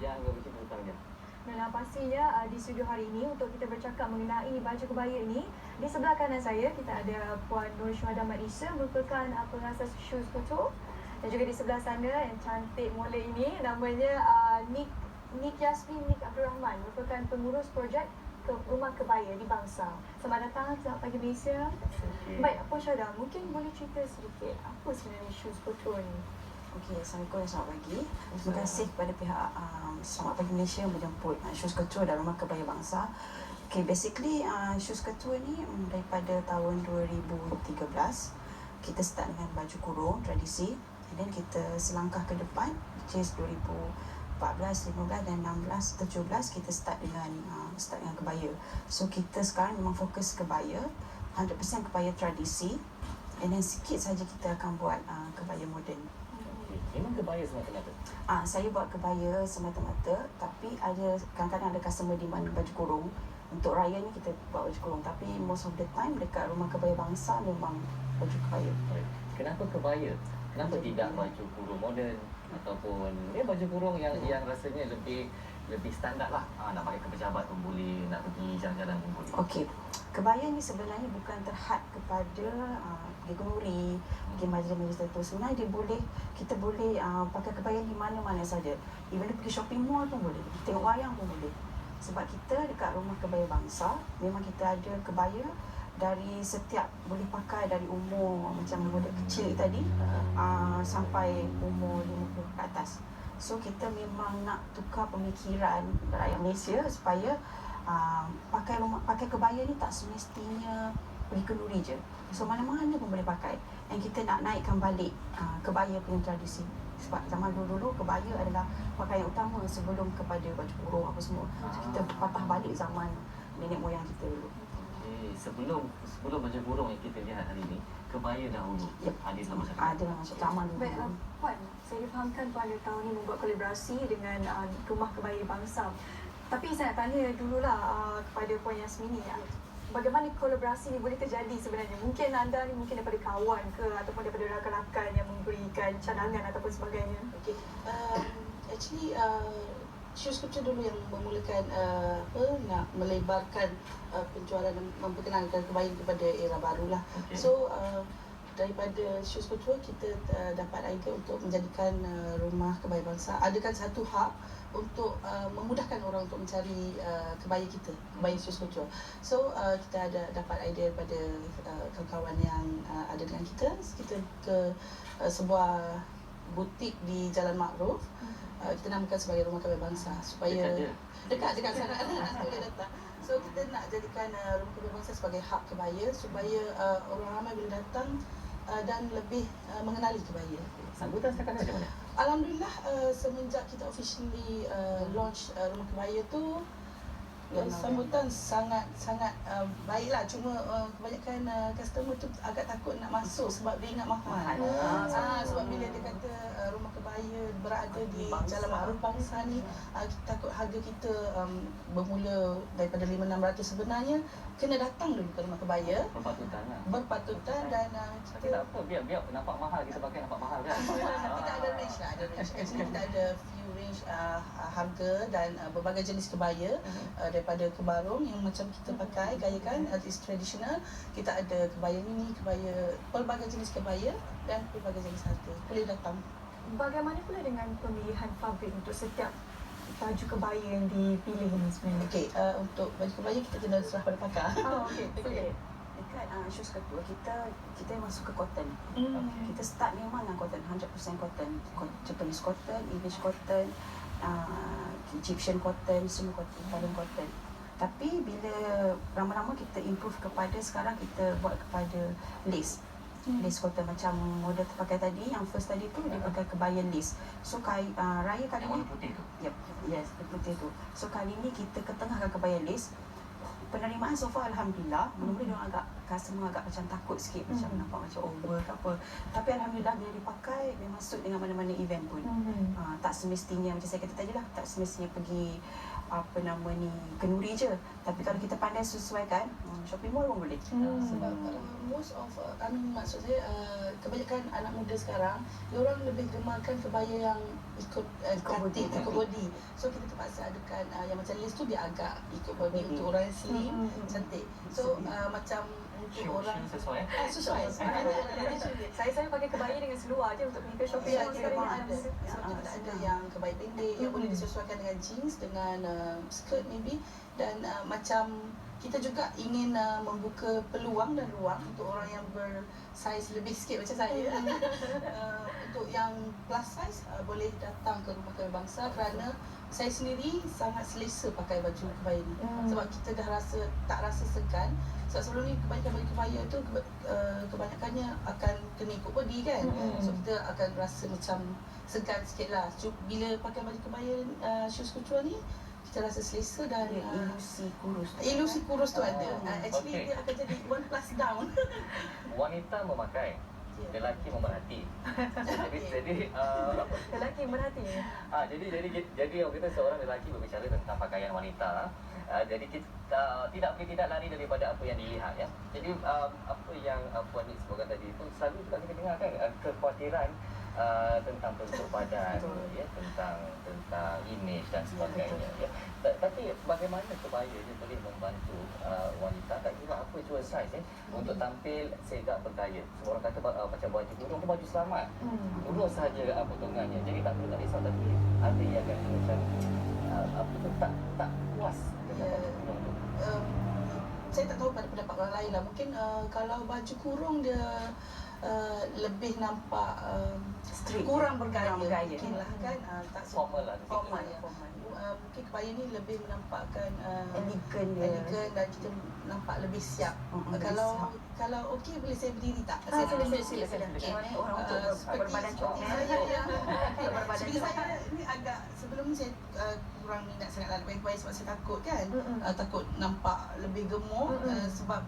yang begitu tentangnya. Uh, pastinya uh, di studio hari ini untuk kita bercakap mengenai baju kebaya ini di sebelah kanan saya kita ada Puan Nur Syuhada Mat Isha merupakan uh, pengasas shoes couture dan juga di sebelah sana yang cantik molek ini namanya uh, Nick Nick Yasmin Nick Abdul Rahman merupakan pengurus projek ke rumah kebaya di Bangsa. Selamat datang, selamat pagi Malaysia. Okay. Baik, Puan Syuhada, mungkin boleh cerita sedikit apa sebenarnya shoes couture ni? Okey, Assalamualaikum dan selamat pagi. Terima kasih kepada pihak um, Selamat Pagi Malaysia yang menjemput uh, Shoes Ketua dan Rumah Kebaya Bangsa. Okay, basically uh, Shoes Ketua ni um, daripada tahun 2013 kita start dengan baju kurung tradisi and then kita selangkah ke depan which is 2014, 15 dan 16, 17 kita start dengan uh, start dengan kebaya. So kita sekarang memang fokus kebaya 100% kebaya tradisi and then sikit saja kita akan buat uh, kebaya moden. Memang kebaya semata-mata. Ah, saya buat kebaya semata-mata tapi ada kadang-kadang ada customer demand baju kurung. Untuk raya ni kita buat baju kurung tapi most of the time dekat rumah kebaya bangsa memang baju kebaya. Baik. Kenapa kebaya? Kenapa tidak baju kurung moden ataupun ya baju kurung yang yang rasanya lebih lebih standard lah. Ha, nak pakai ke pejabat pun boleh, nak pergi jalan-jalan pun boleh. Okey. Kebaya ni sebenarnya bukan terhad kepada uh, pergi kenduri, pergi majlis-majlis tertentu. Sebenarnya dia boleh kita boleh uh, pakai kebaya di mana-mana saja. Even pergi shopping mall pun boleh. Tengok wayang pun boleh. Sebab kita dekat rumah kebaya bangsa, memang kita ada kebaya dari setiap boleh pakai dari umur macam model kecil tadi uh, sampai umur 50 ke atas. So kita memang nak tukar pemikiran rakyat Malaysia supaya uh, pakai rumah pakai kebaya ni tak semestinya pergi kenduri je. So mana-mana pun boleh pakai. Dan kita nak naikkan balik uh, kebaya punya tradisi. Sebab zaman dulu-dulu kebaya adalah pakaian utama sebelum kepada baju kurung apa semua. So kita patah balik zaman nenek moyang kita dulu. Sebelum sebelum baju kurung yang kita lihat hari ini, kebaya dahulu Yep. ada dalam masyarakat. Ada lah macam zaman dulu. Baik, uh, Puan, saya difahamkan Puan ada tahun ini membuat kolaborasi dengan uh, Rumah Kebaya Bangsa. Tapi saya nak tanya dululah uh, kepada Puan Yasmini, uh, bagaimana kolaborasi ni boleh terjadi sebenarnya? Mungkin anda ni mungkin daripada kawan ke ataupun daripada rakan-rakan yang memberikan cadangan ataupun sebagainya? Okay. Um, actually, uh, Shoes Culture dulu yang memulakan uh, apa nak melebarkan uh, penjualan dan memperkenalkan kebaya kepada era baru lah. Okay. So uh, daripada Shoes Culture kita uh, dapat idea untuk menjadikan uh, rumah kebaya bangsa adakan satu hub untuk uh, memudahkan orang untuk mencari uh, kebaya kita, kebaya Shoes Culture. So uh, kita ada dapat idea daripada uh, kawan-kawan yang uh, ada dengan kita. Kita ke uh, sebuah butik di Jalan Makruf. Uh, kita namakan sebagai Rumah Kebaya Bangsa supaya Dekat dekat dekat sana nanti boleh datang. So kita nak jadikan uh, Rumah Kebaya Bangsa sebagai hub kebaya supaya uh, orang ramai bila datang uh, dan lebih uh, mengenali kebaya. Sambutan setakat macam mana? Alhamdulillah uh, semenjak kita officially uh, launch uh, Rumah Kebaya tu uh, sambutan sangat sangat uh, baiklah cuma uh, kebanyakan uh, customer tu agak takut nak masuk sebab dia ingat mahal. Ah, Ah, sebab bila dia kata uh, rumah kebaya berada di Bangsa. Jalan Ma'ruf Bangsa ni uh, kita takut harga kita um, bermula daripada 5-600 sebenarnya kena datang dulu ke rumah kebaya Berpatutan lah. berpatutan dan uh, Tapi tak apa, biar biar nampak mahal kita pakai nampak mahal kan. kita ada range lah, ada range. Actually kita ada range uh, harga dan uh, berbagai jenis kebaya uh, daripada kebarung yang macam kita pakai gaya kan uh, is traditional. Kita ada kebaya mini, kebaya pelbagai jenis kebaya dan pelbagai jenis harga. Boleh datang. Bagaimana pula dengan pemilihan fabrik untuk setiap baju kebaya yang dipilih ni sebenarnya? Okey, uh, untuk baju kebaya kita kena serah pada pakar. Oh, okey. Okey. Dekat uh, shoes ketua kita kita memang suka cotton. Hmm. Kita start memang dengan cotton, 100% cotton. Co- Japanese cotton, English cotton, uh, Egyptian cotton, semua cotton, Italian cotton. Tapi bila lama-lama kita improve kepada sekarang kita buat kepada lace. Hmm. Lace cotton macam model terpakai tadi, yang first tadi tu dia pakai kebaya lace. So kai, uh, raya kali Yang ni warna putih tu. Yep, yes, putih tu. So kali ni kita ketengahkan kebaya lace. Penerimaan so far Alhamdulillah Mula-mula dia orang agak Customer agak macam takut sikit Macam Hmm. nampak macam over ke apa Tapi Alhamdulillah bila dipakai Memang suit dengan mana-mana event pun Hmm. uh, Tak semestinya Macam saya kata tadi lah Tak semestinya pergi apa nama ni kenuri je. Tapi kalau kita pandai sesuaikan, shopping mall pun boleh. Hmm. Sebab uh, most of uh, I mean maksud saya uh, kebanyakan anak muda sekarang dia orang lebih gemarkan kebaya yang ikut uh, Ikut body. ikut, ikut body. So kita terpaksa adakan uh, yang macam lace tu dia agak ikut body Mhm. untuk orang yang slim, Hmm, hmm, hmm. cantik. So uh, macam Shoe, shoe sesuai eh? Ah, sesuai. Saya saya pakai kebaya dengan seluar je untuk pergi ke shopping Ya, kita ni. ada. Ada yang kebaya pendek yang boleh disesuaikan dengan jeans, dengan uh, skirt maybe dan uh, macam kita juga ingin uh, membuka peluang dan ruang untuk orang yang bersaiz lebih sikit macam saya uh, untuk yang plus size uh, boleh datang ke rumah kebaya bangsa kerana saya sendiri sangat selesa pakai baju kebaya ni Hmm. sebab kita dah rasa tak rasa segan sebab sebelum ni kebanyakan baju kebaya tu keba- uh, kebanyakannya akan kena ikut body kan Mm-mm. so kita akan rasa macam segan sikit lah bila pakai baju kebaya uh, shoes couture ni kita rasa selesa dan uh, ilusi kurus. tu. ilusi kurus tu Oh, ada uh, actually okay. dia akan jadi one plus down Wanita memakai, lelaki memerhati. jadi jadi uh? Lelaki berhati. Ah, jadi jadi jadi orang kita seorang lelaki berbicara tentang pakaian wanita. Uh, jadi kita uh, tidak boleh tidak lari daripada apa yang dilihat ya. Jadi um, apa yang uh, Puan Nik sebutkan tadi itu selalu kita dengar kan uh, kekhawatiran uh, tentang bentuk badan Betul. ya tentang tentang image dan Ya, sebagainya ya. Ta- Tapi bagaimana kebaya dia boleh membantu uh, wanita tak kira apa jua saiz ya untuk tampil segak bergaya. Orang kata uh, macam baju kurung tu baju selamat. Hmm. Urus saja uh, potongannya. Jadi tak perlu tak risau tapi ada yang kata macam uh, apa tu tak tak puas dengan baju kurung tu. um, saya tak tahu pada pendapat orang lain lah mungkin uh, kalau baju kurung dia uh, lebih nampak um, Strict. kurang bergaya, Kurang bergaya. mungkin lah kan uh, tak Formal lah. formal ya. Formal. Uh, mungkin kebaya ni lebih menampakkan uh, Elegan dia. elegan dan kita nampak lebih siap. Mm-mm, Uh, kalau siap. kalau okey boleh saya berdiri tak? Ah, sila, tunjuk sila, sila, saya. sila. Okey. Orang Uh, untuk berbadan comel. saya seperti saya ni agak sebelum ni saya uh, kurang minat sangat lah pakai sebab saya takut kan Mm-mm. uh, takut nampak lebih gemuk Mm-mm. uh, sebab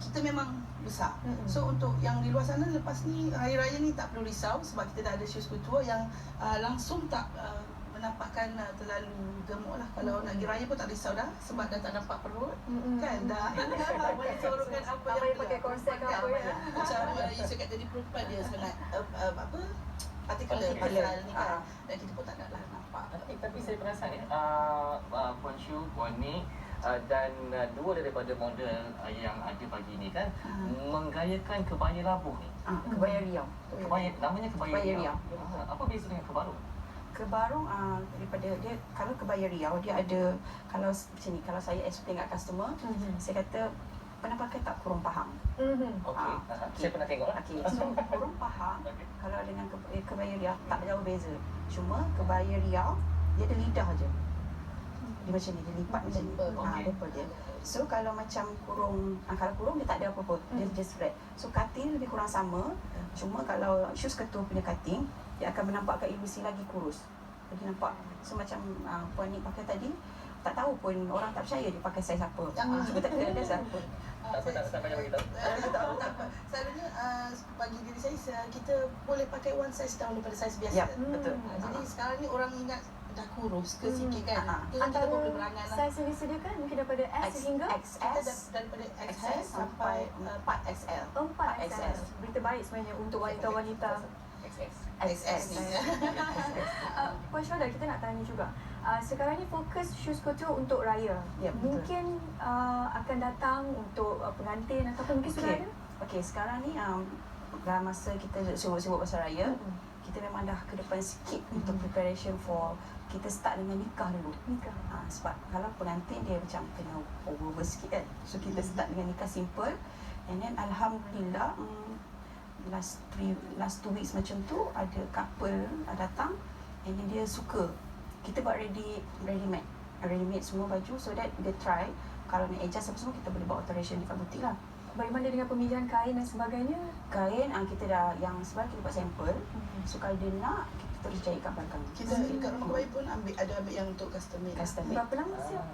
kita memang besar. Mm-mm. So untuk yang di luar sana lepas ni hari raya ni tak perlu risau sebab kita dah ada shoes couture yang uh, langsung tak uh, menampakkan uh, terlalu gemuk lah. Kalau nak pergi raya pun tak risau dah sebab dah tak nampak perut. Mm-mm. Kan dah boleh sorokkan apa Apa yang pakai korset ke apa ya. Macam uh, you cakap tadi perempuan dia sangat uh, uh, apa particular Particular. pasal ni kan. Ah. Dan kita pun tak nak lah nampak. Tapi, tapi saya perasan ya, uh, uh, Puan Shu, Puan Nik uh, dan uh, dua daripada model uh, yang ada pagi ni kan Hmm. menggayakan kebaya labuh ni. Ah, kebaya riau. Kebaya namanya kebaya, Kebaya riau. riau. Ah, apa beza dengan kebaru? Kebarung ah daripada dia kalau kebaya riau dia ada kalau macam ni kalau saya explain kat customer Mhm. saya kata pernah pakai tak kurung pahang. Mhm. Okey. Ah, Ah, okey. Saya pernah tengok lah. Okey, so kurung pahang Okey. kalau dengan ke, eh, kebaya riau tak jauh beza. Cuma kebaya riau dia ada lidah je. Dia macam ni, dia lipat macam ni. Okey. dimple dia. So kalau macam kurung, ah, kalau kurung dia tak ada apa-apa, dia Hmm. just flat. So cutting lebih kurang sama. Cuma kalau shoes ketua punya cutting, dia akan menampakkan ilusi lagi kurus. Lagi nampak. So macam ah, Puan Nik pakai tadi, tak tahu pun orang tak percaya dia pakai saiz apa. Tak. Ah, Cuba tak kena ada siapa. Ah, Tak apa, tak, tak payah beritahu. tak apa, tak apa. Selalunya uh, bagi diri saya, kita boleh pakai one size down daripada saiz biasa. Ya, betul. Ah, jadi sekarang ni orang ingat dah kurus ke Hmm. sikit kan. Ah, ah. Tu kita Antara berangan lah. saiz yang disediakan mungkin daripada S hingga Kita dah, XS, daripada XS XS sampai uh, 4XL. 4 XS. XS. Berita baik sebenarnya untuk wanita-wanita. XS. XS ni. Uh, Puan Syuhada, kita nak tanya juga. Uh, sekarang ni fokus shoes couture untuk raya. Ya, mungkin uh, akan datang untuk uh, pengantin ataupun mungkin sudah Okey. ada? Okey, sekarang ni um, dalam masa kita sibuk-sibuk pasal raya, Mm-mm. Kita memang dah ke depan sikit untuk preparation for kita start dengan nikah dulu. Nikah. Ha, sebab kalau pengantin dia macam kena over sikit kan. So kita start dengan nikah simple and then alhamdulillah um, last three last two weeks macam tu ada couple datang and then dia suka. Kita buat ready ready made. Ready made semua baju so that dia try kalau nak adjust apa semua kita boleh buat alteration dekat butik lah. Bagaimana dengan pemilihan kain dan sebagainya? Kain uh, kita dah yang sebenarnya kita buat sampel So kalau dia nak, kita terus jahitkan belakang. Kita dekat rumah kebaya pun ambil ada ambil yang untuk custom made. custom made. Berapa lama siap?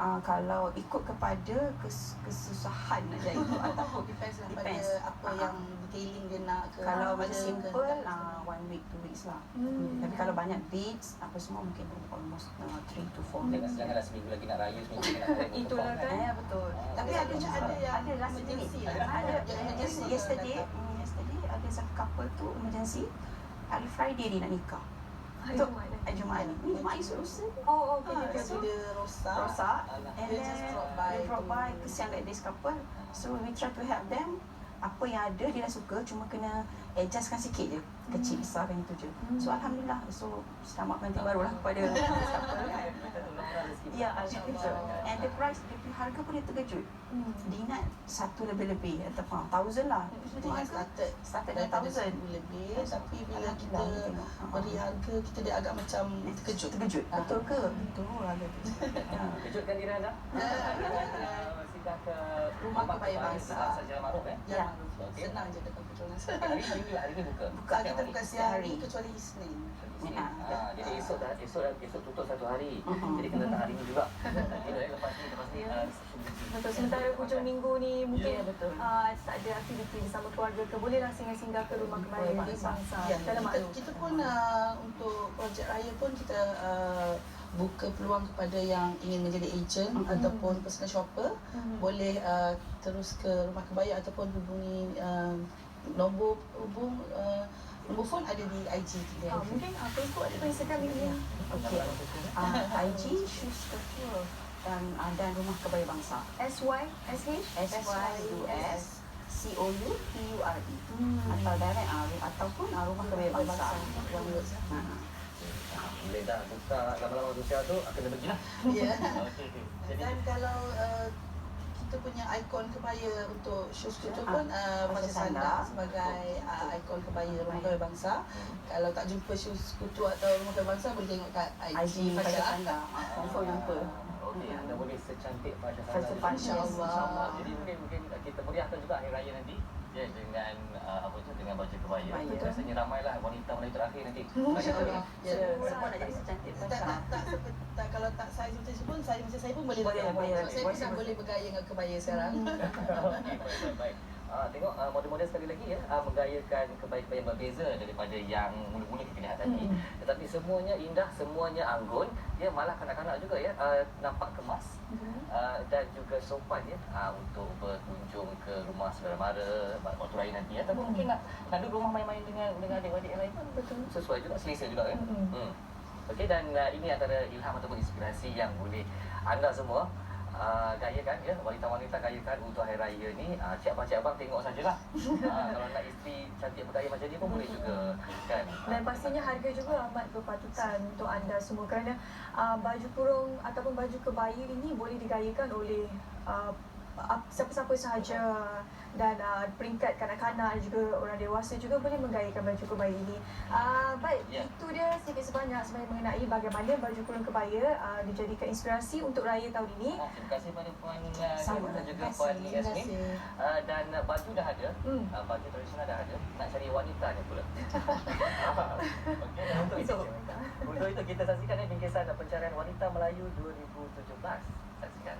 Uh, kalau ikut kepada kes, kesusahan nak jahit tu ataupun Depends lah pada Depends. apa Ah. yang detailing dia nak ke. kalau macam ke simple tak. uh, one week two weeks lah. Hmm. Tapi kalau banyak beads apa semua mungkin almost uh, three to four Jangan weeks. janganlah seminggu lagi nak raya seminggu lagi nak raya. Itulah kan. Ya betul. Tapi ada macam ada yang ada last minute. emergency lah. Ada. Yang Yesterday, mm, yesterday ada satu couple tu emergency. Hari Friday dia nak nikah. Hari Tu, Jumaat. Hari Jumaat ni. Ni Jumaat esok lusa. Oh, okay, Ah, okay, So dia rosak. Rosak. And Dia then drop by they drop to- by. Kesian like this couple. So we try to help them. Apa yang ada dia dah suka. Cuma kena adjustkan sikit je. Kecil besar kan itu je. So Alhamdulillah. So selamat pengantin baru lah kepada couple kan. Ya, Alhamdulillah. And the price, dia punya harga pun dia terkejut. Hmm. Dia ingat satu lebih-lebih ataupun thousand lah. Dia yang started started thousand. lebih tapi bila kita tengok. Ha, beri harga kita dia agak macam terkejut. Terkejut. Ah. Betul ke? Betul harga tu. Ya. Kejutkan diri anda. Singgah ke Rumah kebaya bangsa. Saja Maruf eh. Ya. Okey. Senang je dekat Petronas. Hari ini hari ini buka. Buka kita hari- bukan setiap siang hari. kecuali Isnin. Ya. Ah, jadi esok dah esok dah esok tutup satu hari. Mhm. Jadi kena datang hari ini juga. Eh, lepas ni lepas ni ah, Betul, sementara hujung minggu ni mungkin Ya, betul. uh, tak ada aktiviti bersama keluarga ke, bolehlah singgah-singgah ke rumah kebaya di bangsa. Ya, Dalam kita, maklum. kita pun uh, untuk projek raya pun kita uh, buka peluang kepada yang ingin menjadi agent Mhm. ataupun personal shopper Mhm. boleh uh, terus ke rumah kebaya ataupun hubungi uh, nombor hubung uh, nombor phone ada di IG kita. Ah, mungkin uh, Facebook ataupun Instagram ini. Ya. Okey. Ah, IG Shoes Couture dan ah, dan Rumah Kebaya Bangsa. SY, SH? S Y U S C O U T U R E. Hmm. Atau direct ah, ataupun ah, Rumah Kebaya Bangsa. Word. Ha. Boleh dah buka lama-lama sosial tu akan dia pergilah. Ya. Okey. Jadi Dan kalau uh, kita punya ikon kebaya untuk shoes couture Ah, pun uh, Fashion Sanda sebagai uh, ikon kebaya rumah kebaya bangsa. Kalau tak jumpa shoes couture atau rumah kebaya bangsa boleh tengok kat IG, IG Fasha. Sanda. Ah, Confirm jumpa. Okey, anda boleh secantik Fasha Sanda. InsyaAllah. Jadi mungkin mungkin kita meriahkan juga hari raya nanti ya dengan uh, apa tu dengan baju kebaya. Kebaya. Rasanya ramailah wanita Melayu terakhir nanti. Masya-Allah. Ya, Ya. semua nak jadi secantik Tak, tak, tak, tak, kalau tak saiz macam saya pun, saiz macam saya pun boleh saya pun boleh, bergaya dengan kebaya sekarang. Baik, baik, baik. Ah, tengok ah, model-model sekali lagi ya ah, menggayakan kebaya-kebaya yang berbeza daripada yang mula-mula kita lihat tadi. Hmm. Tetapi semuanya indah, semuanya anggun. Ya malah kanak-kanak juga ya ah, nampak kemas ah, dan juga sopan ya ah, untuk berkunjung ke rumah saudara mara waktu raya nanti ya. Ataupun mungkin nak nak duduk rumah main-main dengan dengan adik-adik yang lain pun betul sesuai juga selesa juga kan. Hmm. Hmm. Okey dan uh, ini antara ilham ataupun inspirasi yang boleh anda semua uh, gayakan ya wanita-wanita gayakan untuk hari raya ni uh, cik abang-cik abang tengok sajalah. uh, kalau nak isteri cantik bergaya macam ni pun boleh juga kan. Dan pastinya harga juga amat berpatutan untuk anda semua kerana uh, baju kurung ataupun baju kebaya ini boleh digayakan oleh uh, siapa-siapa sahaja dan uh, peringkat kanak-kanak juga orang dewasa juga boleh menggayakan baju kebaya ini. Uh, baik, Ya. itu dia sedikit sebanyak sebenarnya mengenai bagaimana baju kurung kebaya uh, dijadikan inspirasi untuk raya tahun ini. Ah, terima kasih pada puan uh, Sama. Kim dan juga puan kasih. Terima Yasmin. Uh, dan uh, baju dah ada. Hmm. Uh, baju tradisional dah ada. Nak cari wanita ni pula. Dan untuk itu untuk itu kita saksikan eh, bingkisan pencarian wanita Melayu 2017. Saksikan.